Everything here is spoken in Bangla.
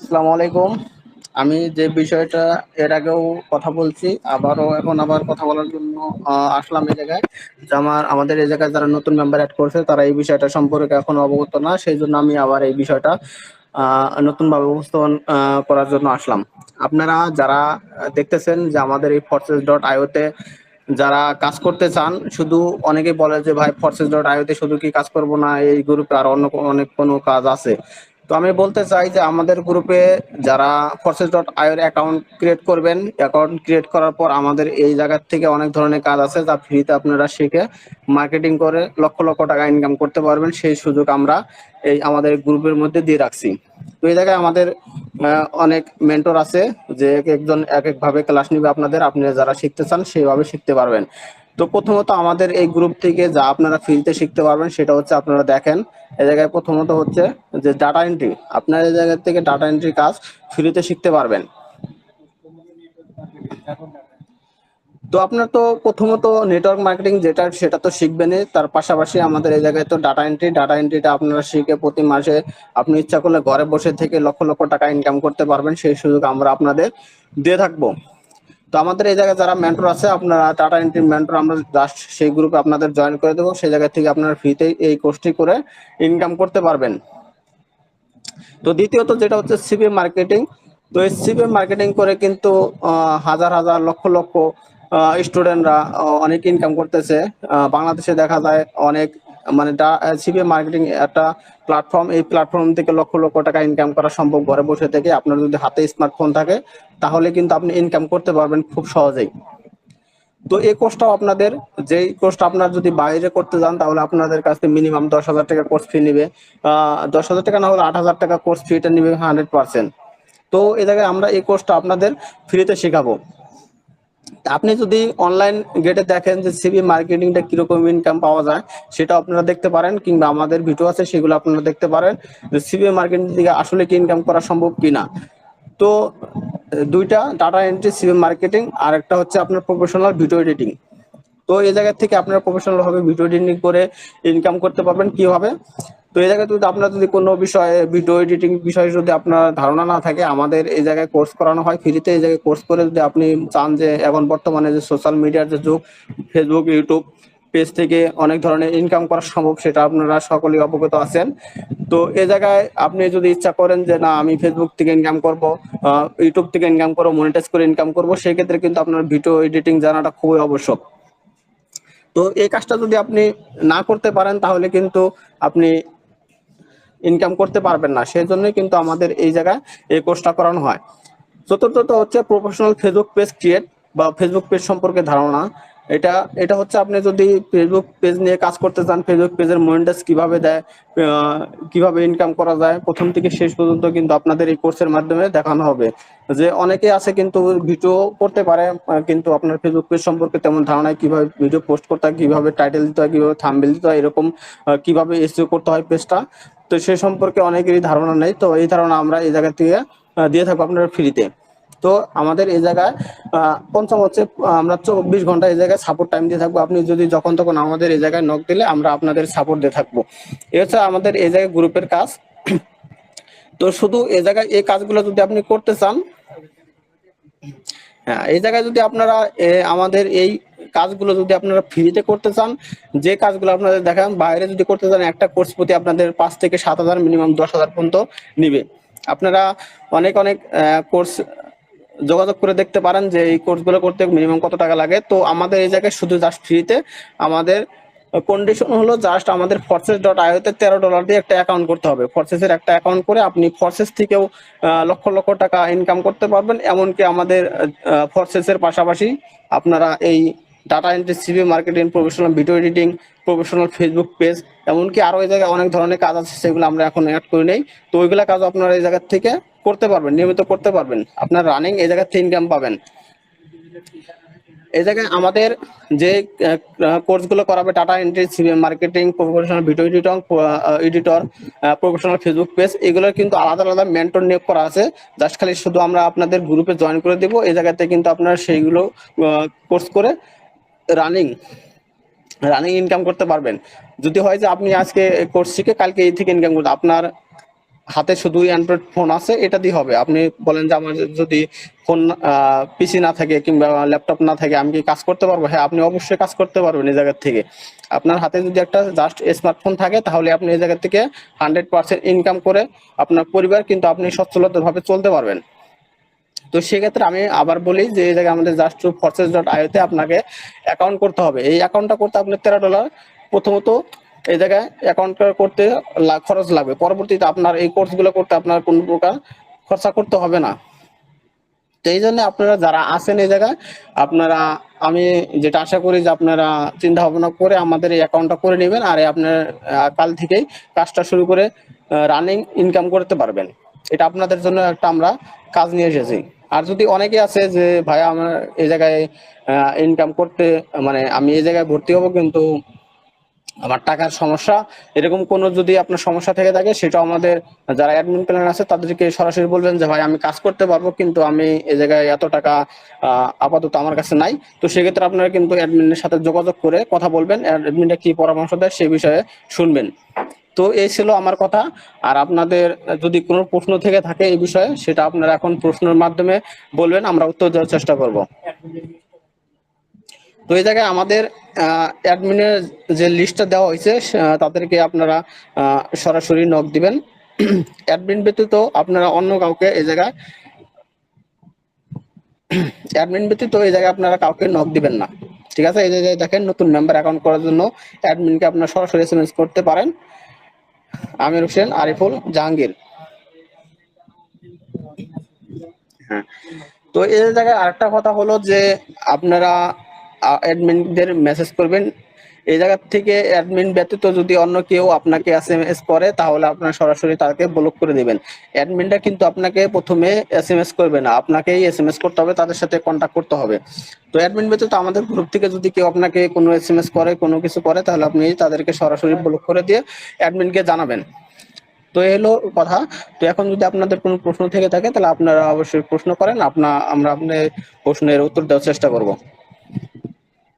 আসসালামু আলাইকুম। আমি যে বিষয়টা এর আগেও কথা বলছি, আবারও এখন আবার কথা বলার জন্য আসলাম এই জায়গায়। যে আমার, আমাদের এই জায়গায় যারা নতুন মেম্বার অ্যাড করছে, তারা এই বিষয়টা সম্পর্কে এখন অবগত না, সেই জন্য আমি আবার এই বিষয়টা নতুনভাবে উপস্থাপন করার জন্য আসলাম। আপনারা যারা দেখতেছেন যে আমাদের এই ফোর্সেস ডট আইওতে যারা কাজ করতে চান, শুধু অনেকে বলে যে, ভাই ফোর্সেস ডট আইওতে শুধু কি কাজ করব না, এই গ্রুপে আর অন্য অনেক কোনো কাজ আছে। তো আমি বলতে চাই যে আমাদের গ্রুপে যারা ফোর্সেস ডট আইওর অ্যাকাউন্ট ক্রিয়েট করবেন অ্যাকাউন্ট ক্রিয়েট করার পর আমাদের এই জায়গার থেকে অনেক ধরনের কাজ আছে যা ফ্রিতে আপনারা শিখে মার্কেটিং করে লক্ষ লক্ষ টাকা ইনকাম করতে পারবেন। সেই সুযোগ আমরা এই আমাদের গ্রুপের মধ্যে দিয়ে রাখছি। তো এই জায়গায় আমাদের অনেক মেন্টর আছে যে এক একজন এক এক ভাবে ক্লাস নিবে আপনাদের। আপনারা যারা শিখতে চান সেইভাবে শিখতে পারবেন। তো প্রথমত আমাদের এই গ্রুপ থেকে যা আপনারা ফ্রিতে শিখতে পারবেন সেটা হচ্ছে আপনারা দেখেন। এই জায়গায় প্রথমত হচ্ছে যে ডাটা এন্ট্রি আপনার এই জায়গা থেকে ডাটা এন্ট্রি কাজ ফ্রিতে শিখতে পারবেন। তো আপনার তো প্রথমত নেটওয়ার্ক মার্কেটিং যেটা, সেটা তো শিখবেনই। তার পাশাপাশি আমাদের এই জায়গায় তো ডাটা এন্ট্রি ডাটা এন্ট্রিটা আপনারা শিখে প্রতি মাসে আপনি ইচ্ছা করলে ঘরে বসে থেকে লক্ষ লক্ষ টাকা ইনকাম করতে পারবেন। সেই সুযোগ আমরা আপনাদের দিয়ে থাকব। তো আমাদের এই জায়গায় যারা মেন্টর আছে, আপনারা টাটা এন্ট্রি মেন্টর আমরা জাস্ট সেই গ্রুপে আপনাদের জয়েন করে দেবো। সেই জায়গা থেকে আপনারা ফ্রিতে এই কোর্সটি করে ইনকাম করতে পারবেন। তো দ্বিতীয়ত যেটা হচ্ছে সিবি মার্কেটিং তো এই সিবি মার্কেটিং করে কিন্তু হাজার হাজার, লক্ষ লক্ষ স্টুডেন্টরা অনেক ইনকাম করতেছে। বাংলাদেশে দেখা যায় অনেক মানে সিবি মার্কেটিং একটা প্ল্যাটফর্ম এই প্ল্যাটফর্ম থেকে লক্ষ লক্ষ টাকা ইনকাম করা সম্ভব ঘরে বসে থেকে। আপনার যদি হাতে স্মার্টফোন থাকে, তাহলে কিন্তু আপনি ইনকাম করতে পারবেন খুব সহজেই। তো এই কোর্সটাও আপনাদের, যেই কোর্সটা আপনার যদি বাইরে করতে যান, তাহলে আপনাদের কাছে মিনিমাম দশ হাজার টাকা কোর্স ফি নিবে। দশ হাজার টাকা না হলে আট হাজার টাকা কোর্স ফিটা নিবে হান্ড্রেড পার্সেন্ট তো এ জায়গায় আমরা এই কোর্সটা আপনাদের ফ্রিতে শেখাবো। আপনি যদি অনলাইন গেটে দেখেন যে সিবি মার্কেটিংটা কীরকম ইনকাম পাওয়া যায়, সেটা আপনারা দেখতে পারেন, কিংবা আমাদের ভিডিও আছে, সেগুলো আপনারা দেখতে পারেন যে সিবি মার্কেটিং থেকে আসলে কি ইনকাম করা সম্ভব কিনা। তো, দুইটা data entry C B marketing আর একটা হচ্ছে আপনার প্রফেশনাল ভিডিও এডিটিং তো এই জায়গা থেকে আপনারা প্রফেশনাল ভাবে ভিডিও এডিটিং করে ইনকাম করতে পারবেন। কীভাবে তো এই জায়গায় যদি আপনার যদি কোনো বিষয়ে ভিডিও এডিটিং বিষয়ে যদি আপনার ধারণা না থাকে, আমাদের এই জায়গায় কোর্স করানো হয়। ফ্রিতে এই জায়গায় কোর্স করে যদি আপনি চান যে এখন বর্তমানে যে সোশ্যাল মিডিয়ার যে যুগ ফেসবুক ইউটিউব পেজ থেকে অনেক ধরনের ইনকাম করা সম্ভব, সেটা আপনারা সকলেই অবগত আছেন। তো এ জায়গায় আপনি যদি ইচ্ছা করেন যে না, আমি ফেসবুক থেকে ইনকাম করব ইউটিউব থেকে ইনকাম করব মনিটাইজ করে ইনকাম করব সেই ক্ষেত্রে কিন্তু আপনার ভিডিও এডিটিং জানাটা খুবই আবশ্যক। তো এই কাজটা যদি আপনি না করতে পারেন, তাহলে কিন্তু আপনি ইনকাম করতে পারবেন না। সেই জন্যই কিন্তু আমাদের এই জায়গায় এই কোর্সটা করানো হয়। চতুর্থত হচ্ছে প্রফেশনাল ফেসবুক পেজ ক্রিয়েট বা ফেসবুক পেজ সম্পর্কে ধারণা। এটা এটা হচ্ছে আপনি যদি ফেসবুক পেজ নিয়ে কাজ করতে চান ফেসবুক পেজের মনিটাইজ কীভাবে দেয় কীভাবে ইনকাম করা যায়, প্রথম থেকে শেষ পর্যন্ত কিন্তু আপনাদের এই কোর্সের মাধ্যমে দেখানো হবে। যে অনেকে আছে কিন্তু ভিডিও করতে পারে কিন্তু আপনার ফেসবুক পেজ সম্পর্কে তেমন ধারণা কীভাবে ভিডিও পোস্ট করতে হয়, কীভাবে টাইটেল দিতে হয়, কীভাবে থাম্বনেল দিতে হয়, এরকম কীভাবে এসইও করতে হয় পেজটা তো সে সম্পর্কে অনেকেরই ধারণা নেই, তো এই ধারণা আমরা এই জায়গা থেকে দিয়ে থাকব আপনার ফ্রিতে তো আমাদের এই জায়গায় পঞ্চম হচ্ছে আমরা চব্বিশ ঘণ্টা এই জায়গায় সাপোর্ট টাইম দিয়ে থাকব। আপনি যদি যখন তখন আমাদের এই জায়গায় নক দিলে আমরা আপনাদের সাপোর্ট দিয়ে থাকব। এ হচ্ছে আমাদের এই জায়গায় গ্রুপের কাজ। তো শুধু এই জায়গায় এই কাজগুলো যদি আপনি করতে চান হ্যাঁ এই জায়গায় যদি আপনারা এ, আমাদের এই কাজগুলো যদি আপনারা ফ্রিতে করতে চান যে কাজগুলো আপনাদের দেখান বাইরে যদি করতে চান একটা কোর্স প্রতি আপনাদের পাঁচ থেকে সাত হাজার মিনিমাম দশ হাজার পর্যন্ত নিবে। আপনারা অনেক অনেক কোর্স যোগাযোগ করে দেখতে পারেন যে এই কোর্সগুলো করতে মিনিমাম কত টাকা লাগে। তো আমাদের এই জায়গায় শুধু জাস্ট ফ্রিতে আমাদের কন্ডিশন হলো জাস্ট আমাদের ফরসেস ডট আইওতে তেরো ডলার দিয়ে একটা অ্যাকাউন্ট করতে হবে। ফরসেসের একটা অ্যাকাউন্ট করে আপনি ফরসেস থেকেও লক্ষ লক্ষ টাকা ইনকাম করতে পারবেন। এমনকি আমাদের ফরসেসের পাশাপাশি আপনারা এই data entry C V marketing professional video editing professional Facebook page এমনকি আরও এই জায়গায় অনেক ধরনের কাজ আছে, সেগুলো আমরা এখন অ্যাড করে নেই। তো ওইগুলা কাজ আপনারা এই জায়গা থেকে করতে পারবেন, নিয়মিত করতে পারবেন। আপনার রানিং এই জায়গা থেকে ইনকাম পাবেন। এই জায়গায় আমাদের যে কোর্সগুলো করাবে data entry CVM marketing professional video editor editor professional Facebook page এগুলোর কিন্তু আলাদা আলাদা মেন্টর নিয়োগ করা আছে। জাস্ট খালি শুধু আমরা আপনাদের গ্রুপে জয়েন করে দেবো। এই জায়গাতে কিন্তু আপনারা সেইগুলো কোর্স করে রানিং রানিং ইনকাম করতে পারবেন। যদি হয় যে আপনি আজকে কোর্স শিখে কালকে এই থেকে ইনকাম করতে আপনার হাতে শুধু অ্যান্ড্রয়েড ফোন আছে, এটা দিয়ে হবে। আপনি বলেন যে আমার যদি ফোন পিসি না থাকে কিংবা ল্যাপটপ না থাকে, আমি কি কাজ করতে পারব? হ্যাঁ আপনি অবশ্যই কাজ করতে পারবেন এই জায়গার থেকে। আপনার হাতে যদি একটা জাস্ট স্মার্টফোন থাকে, তাহলে আপনি এই জায়গা থেকে হান্ড্রেড পার্সেন্ট ইনকাম করে আপনার পরিবার কিন্তু আপনি সচ্ছলতার ভাবে চলতে পারবেন। তো সেক্ষেত্রে আমি আবার বলি যে এই জায়গায় আমাদের জাস্ট ফরসেস ডট আইওতে আপনাকে অ্যাকাউন্ট করতে হবে। এই অ্যাকাউন্টটা করতে আপনার তেরো ডলার প্রথমত এই জায়গায় অ্যাকাউন্ট করতে খরচ লাগবে। পরবর্তীতে আপনার এই কোর্সগুলো করতে আপনার কোনো প্রকার খরচা করতে হবে না। এই জন্য আপনারা যারা আছেন এই জায়গায়, আপনারা, আমি যেটা আশা করি যে আপনারা চিন্তা ভাবনা করে আমাদের এই অ্যাকাউন্টটা করে নেবেন আর আপনার কাল থেকেই কাজটা শুরু করে রানিং ইনকাম করতে পারবেন। এটা আপনাদের জন্য একটা আমরা কাজ নিয়ে এসেছি। আর যদি অনেকে আছে যে, ভাই, আমার এই জায়গায় ইনকাম করতে মানে আমি এই জায়গায় ভর্তি হব কিন্তু আমার টাকার সমস্যা, এরকম কোনো যদি আপনার সমস্যা থেকে থাকে সেটা আমাদের যারা অ্যাডমিন প্ল্যান আছে, তাদেরকে সরাসরি বলবেন যে, ভাই, আমি কাজ করতে পারব, কিন্তু আমি এই জায়গায় এত টাকা আপাতত আমার কাছে নাই। তো সেক্ষেত্রে আপনারা কিন্তু অ্যাডমিনের সাথে যোগাযোগ করে কথা বলবেন অ্যাডমিনটা কি পরামর্শ দেয়, সেই বিষয়ে শুনবেন। তো এই ছিল আমার কথা। আর আপনাদের যদি কোনো প্রশ্ন থেকে থাকে এই বিষয়ে, সেটা আপনারা এখন প্রশ্নের মাধ্যমে বলবেন, আমরা উত্তর দেওয়ার চেষ্টা করব। তো এই জায়গায় আমাদের অ্যাডমিনের যে লিস্টটা দেওয়া হয়েছে তাদেরকে আপনারা সরাসরি নক দিবেন। অ্যাডমিন ব্যতীত আপনারা অন্য কাউকে এই জায়গায় অ্যাডমিন ব্যতীত এই জায়গায় আপনারা কাউকে নক দিবেন না। ঠিক আছে? এই জায়গায় দেখেন নতুন মেম্বার অ্যাকাউন্ট করার জন্য অ্যাডমিনকে আপনারা সরাসরি এসএমএস করতে পারেন। আমির হোসেন, আরিফুল, জাহাঙ্গীর। হ্যাঁ। তো এই জায়গায় আরেকটা কথা হলো যে, আপনারা অ্যাডমিনদের মেসেজ করবেন। এই জায়গা থেকে অ্যাডমিন ব্যতীত যদি অন্য কেউ আপনাকে এসএমএস করে, তাহলে আপনারা সরাসরি তাকে ব্লক করে দিবেন। অ্যাডমিনটা কিন্তু আপনাকে প্রথমে এসএমএস করবে না। আপনাকেই এসএমএস করতে হবে, তাদের সাথে কন্ট্যাক্ট করতে হবে। তো অ্যাডমিন ব্যতীত আমাদের গ্রুপ থেকে যদি কেউ আপনাকে কোনো এসএমএস করে, কোনো কিছু করে, তাহলে আপনি তাদেরকে সরাসরি ব্লক করে দিয়ে অ্যাডমিনকে জানাবেন। তো এই হলো কথা। তো এখন যদি আপনাদের কোনো প্রশ্ন থেকে থাকে, তাহলে আপনারা অবশ্যই প্রশ্ন করেন। আপনা আমরা আপনার প্রশ্নের উত্তর দেওয়ার চেষ্টা করব।